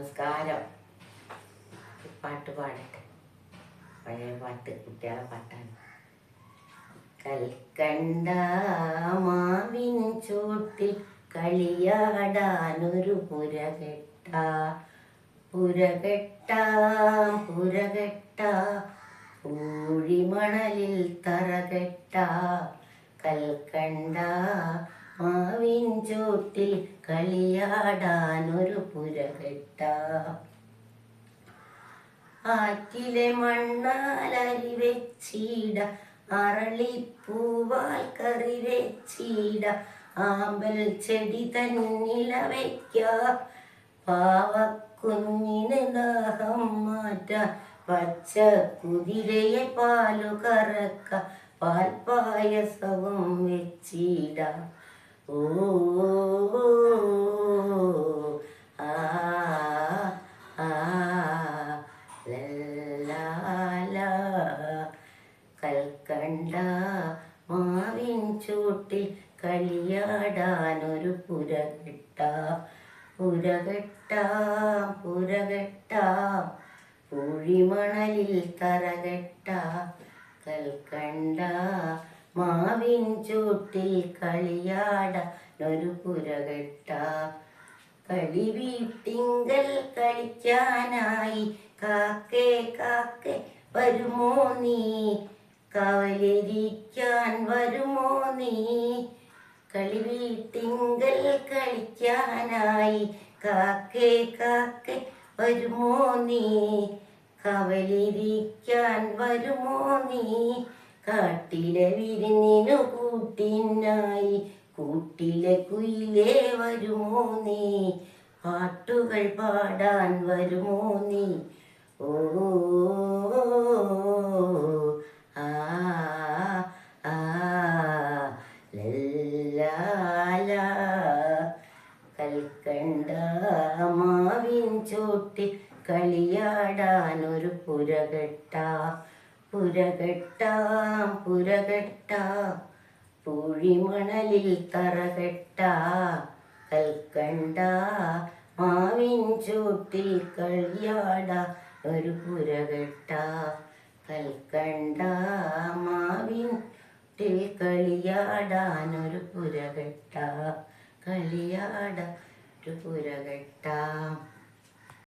നമസ്കാരം. പാട്ട് പാടട്ടെ. പഴയ പാട്ട് കുട്ടികളെ പാട്ടാണ്. കൽക്കണ്ട മാവിൻ ചോട്ടിൽ കളിയാടാനൊരു പുരകെട്ട. പുരകെട്ട പുരകെട്ട. പൂഴിമണലിൽ തറകെട്ട. കൽക്കണ്ട മാവിൻ ചോട്ടിൽ കളിയാടാനൊരു പുരകെട്ട. ആറ്റിലെ മണ്ണാലരി വെച്ചീട അറളിപ്പൂവാൽ കറി വെച്ചീട ആമ്പൽ ചെടി തന്നില വയ്ക്ക പാവക്കുഞ്ഞിന് ദാഹം മാറ്റ പച്ച കുതിരയെ പാലു കറക്ക പാൽപായസവും വെച്ചിട. കൽക്കണ്ട മാവിൻ ചൂട്ടിൽ കളിയാടാനൊരു പുരകെട്ട. പുരകെട്ട പുരകെട്ട. പൂഴിമണലിൽ തറകെട്ട. കൽക്കണ്ട മാവിൻ ചൂട്ടിൽ കളിയാടാനൊരു പുരകെട്ട. കളി വീട്ടിങ്കൽ കളിക്കാനായി കാക്കേ കാക്കേ വരുമോ നീ? കവലിരിക്കാൻ വരുമോ നീ? കളി വീട്ടിങ്കൽ കളിക്കാനായി കാക്കേ കാക്കേ വരുമോ നീ? കവലിരിക്കാൻ വരുമോ നീ? കാട്ടിലെ വിരുന്നിനു കൂട്ടിനായി കൂട്ടിലെ കുയിലേ വരുമോ നീ? പാട്ടുകൾ പാടാൻ വരുമോ നീ? ഓ ആ ആ ലല്ലാല പുരകെട്ട. പുരകെട്ട പുരകെട്ട. പൂഴിമണലിൽ തറകെട്ട കൽക്കണ്ട. മാവിൻ ചൂട്ടിൽ കളിയാട ഒരു പുരകെട്ട. കൽക്കണ്ട മാവിൻ കളിയാടാനൊരു പുരകെട്ട. കളിയാട ഒരു പുരകെട്ട.